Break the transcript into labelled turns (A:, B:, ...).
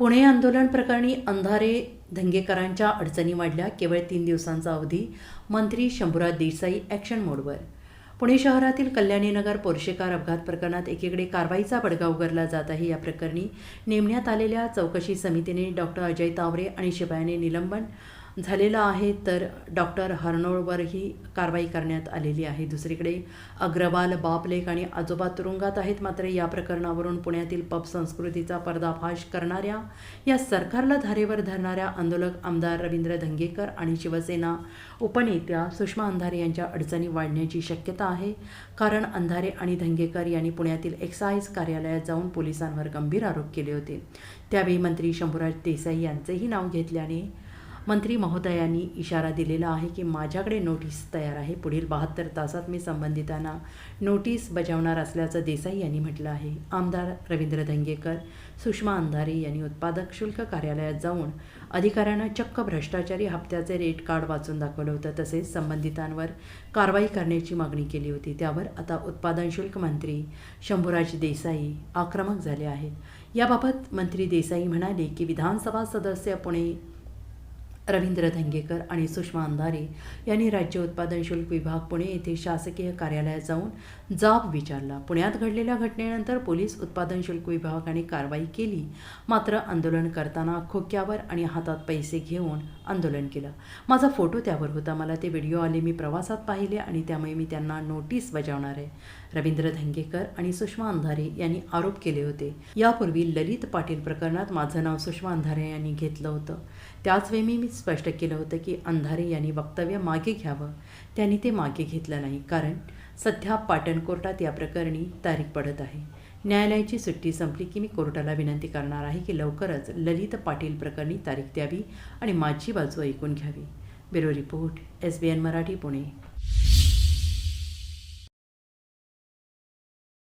A: पुणे आंदोलन प्रकरणी अंधारे धंगेकरांच्या अडचणी वाढल्या. केवळ तीन दिवसांचा अवधी मंत्री शंभूराज देसाई ॲक्शन मोडवर पुणे शहरातील कल्याणीनगर पोर्शेकार अपघात प्रकरणात एकीकडे कारवाईचा बडगा उगरला जात आहे. या प्रकरणी नेमण्यात आलेल्या चौकशी समितीने डॉक्टर अजय तावरे आणि शिपायाने निलंबन झालेलं आहे तर डॉक्टर हर्नोळवरही कारवाई करण्यात आलेली आहे. दुसरीकडे अग्रवाल बापलेख आणि आजोबा तुरुंगात आहेत. मात्र या प्रकरणावरून पुण्यातील पब संस्कृतीचा पर्दाफाश करणाऱ्या या सरकारला धारेवर धरणाऱ्या आंदोलक आमदार रवींद्र धंगेकर आणि शिवसेना उपनेत्या सुषमा अंधारे यांच्या अडचणी वाढण्याची शक्यता आहे. कारण अंधारे आणि धंगेकर यांनी पुण्यातील एक्साईज कार्यालयात जाऊन पोलिसांवर गंभीर आरोप केले होते. त्यावेळी मंत्री शंभूराज देसाई यांचेही नाव घेतल्याने मंत्री महोदयांनी इशारा दिलेला आहे की माझ्याकडे नोटीस तयार आहे. पुढील बहात्तर तासात मी संबंधितांना नोटीस बजावणार असल्याचं देसाई यांनी म्हटलं आहे. आमदार रवींद्र धंगेकर सुषमा अंधारे यांनी उत्पादक शुल्क कार्यालयात जाऊन अधिकाऱ्यांना चक्क भ्रष्टाचारी हप्त्याचे रेट कार्ड वाचून दाखवलं होतं. तसेच संबंधितांवर कारवाई करण्याची मागणी केली होती. त्यावर आता उत्पादन शुल्क मंत्री शंभूराज देसाई आक्रमक झाले आहेत. याबाबत मंत्री देसाई म्हणाले की विधानसभा सदस्य पुणे रवींद्र धंगेकर आणि सुषमा अंधारे यांनी राज्य उत्पादन शुल्क विभाग पुणे येथे शासकीय कार्यालयात जाऊन जाब विचारला. पुण्यात घडलेल्या घटनेनंतर पोलीस उत्पादन शुल्क विभागाने कारवाई केली. मात्र आंदोलन करताना खोक्यावर आणि हातात पैसे घेऊन आंदोलन केलं. माझा फोटो त्यावर होता. मला ते व्हिडिओ आले. मी प्रवासात पाहिले आणि त्यामुळे मी त्यांना नोटीस बजावणार आहे. रवींद्र धंगेकर आणि सुषमा अंधारे यांनी आरोप केले होते. यापूर्वी ललित पाटील प्रकरणात माझं नाव सुषमा अंधारे यांनी घेतलं होतं. त्याचवेळी मी स्पष्ट केलं होतं की अंधारे यांनी वक्तव्य मागे घ्यावं. त्यांनी ते मागे घेतलं नाही. कारण सध्या पाटण कोर्टात या प्रकरणी तारीख पडत आहे. न्यायालयाची सुट्टी संपली की मी कोर्टाला विनंती करणार आहे की लवकरच ललित पाटील प्रकरणी तारीख द्यावी आणि माझी बाजू ऐकून घ्यावी. Bureau report S B N Marathi Pune.